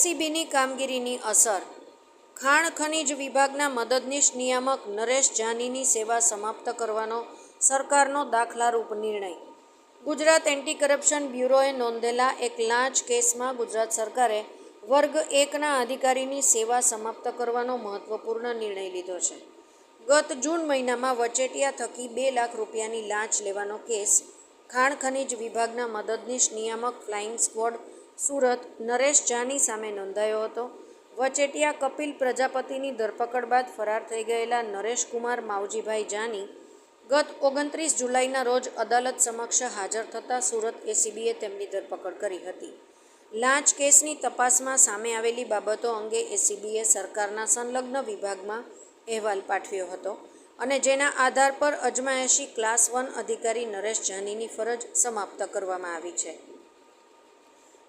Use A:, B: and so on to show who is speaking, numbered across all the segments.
A: એસીબીની કામગીરીની અસર. ખાણ ખનિજ વિભાગના મદદનીશ નિયામક નરેશ જાનીની સેવા સમાપ્ત કરવાનો સરકારનો દાખલારૂપ નિર્ણય. ગુજરાત એન્ટી કરપ્શન બ્યુરોએ નોંધેલા એક લાંચ કેસમાં ગુજરાત સરકારે વર્ગ એકના અધિકારીની સેવા સમાપ્ત કરવાનો મહત્વપૂર્ણ નિર્ણય લીધો છે. ગત જૂન મહિનામાં વચેટિયા થકી બે લાખ રૂપિયાની લાંચ લેવાનો કેસ ખાણ ખનિજ વિભાગના મદદનીશ નિયામક ફ્લાઇંગ સ્ક્વોડ સુરત નરેશ જાની સામે નોંધાયો હતો. વચેટિયા કપિલ પ્રજાપતિની ધરપકડ બાદ ફરાર થઈ ગયેલા નરેશ કુમાર માવજીભાઈ જાની ગત ઓગણત્રીસ જુલાઈના રોજ અદાલત સમક્ષ હાજર થતાં સુરત એસીબીએ તેમની ધરપકડ કરી હતી. લાંચ કેસની તપાસમાં સામે આવેલી બાબતો અંગે એસીબીએ સરકારના સંલગ્ન વિભાગમાં અહેવાલ પાઠવ્યો હતો અને જેના આધાર પર અજમાયશી ક્લાસ વન અધિકારી નરેશ જાનીની ફરજ સમાપ્ત કરવામાં આવી છે.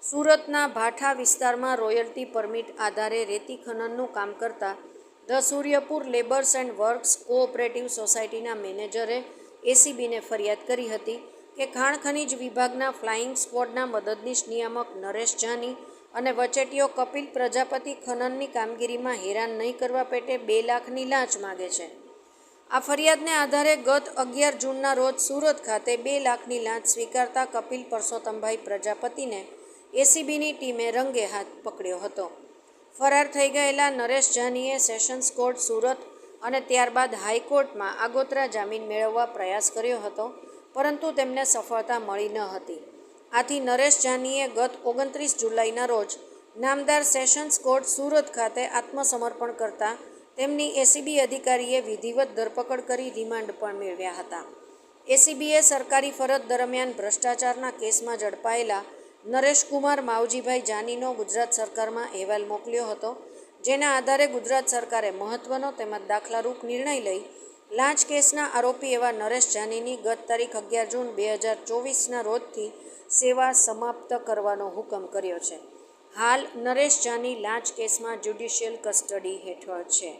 A: સુરતના ભાઠા વિસ્તારમાં રોયલ્ટી પરમિટ આધારે રેતી ખનનનું કામ કરતા the Suryapur labours and works cooperative સોસાયટીના મેનેજરે એસીબીને ફરિયાદ કરી હતી કે ખાણ ખનીજ વિભાગના ફ્લાઇંગ સ્ક્વોડના મદદનીશ નિયામક નરેશ જાની અને વચેટીઓ કપિલ પ્રજાપતિ ખનનની કામગીરીમાં હેરાન નહીં કરવા પેટે બે લાખની લાંચ માગે છે. આ ફરિયાદને આધારે ગત અગિયાર જૂનના રોજ સુરત ખાતે બે લાખની લાંચ સ્વીકારતા કપિલ પરસોત્તમભાઈ પ્રજાપતિને એસીબીની ટીમે રંગે હાથ પકડ્યો હતો. ફરાર થઈ ગયેલા નરેશ જાનીએ સેશન્સ કોર્ટ સુરત અને ત્યારબાદ હાઈકોર્ટમાં આગોતરા જામીન મેળવવા પ્રયાસ કર્યો હતો, પરંતુ તેમને સફળતા મળી ન હતી. આથી નરેશ જાનીએ ગત ઓગણત્રીસ જુલાઈના રોજ નામદાર સેશન્સ કોર્ટ સુરત ખાતે આત્મસમર્પણ કરતા તેમની એસીબી અધિકારીએ વિધિવત ધરપકડ કરી રિમાન્ડ પણ મેળવ્યા હતા. એસીબીએ સરકારી ફરજ દરમિયાન ભ્રષ્ટાચારના કેસમાં ઝડપાયેલા નરેશકુમાર માવજીભાઈ જાનીનો ગુજરાત સરકારમાં અહેવાલ મોકલ્યો હતો, જેના આધારે ગુજરાત સરકારે મહત્વનો તેમજ દાખલારૂપ નિર્ણય લઈ લાંચ કેસના આરોપી એવા નરેશ જાનીની ગત તારીખ અગિયાર જૂન બે હજાર ચોવીસના રોજથી સેવા સમાપ્ત કરવાનો હુકમ કર્યો છે. હાલ નરેશ જાની લાંચ કેસમાં જ્યુડિશિયલ કસ્ટડી હેઠળ છે.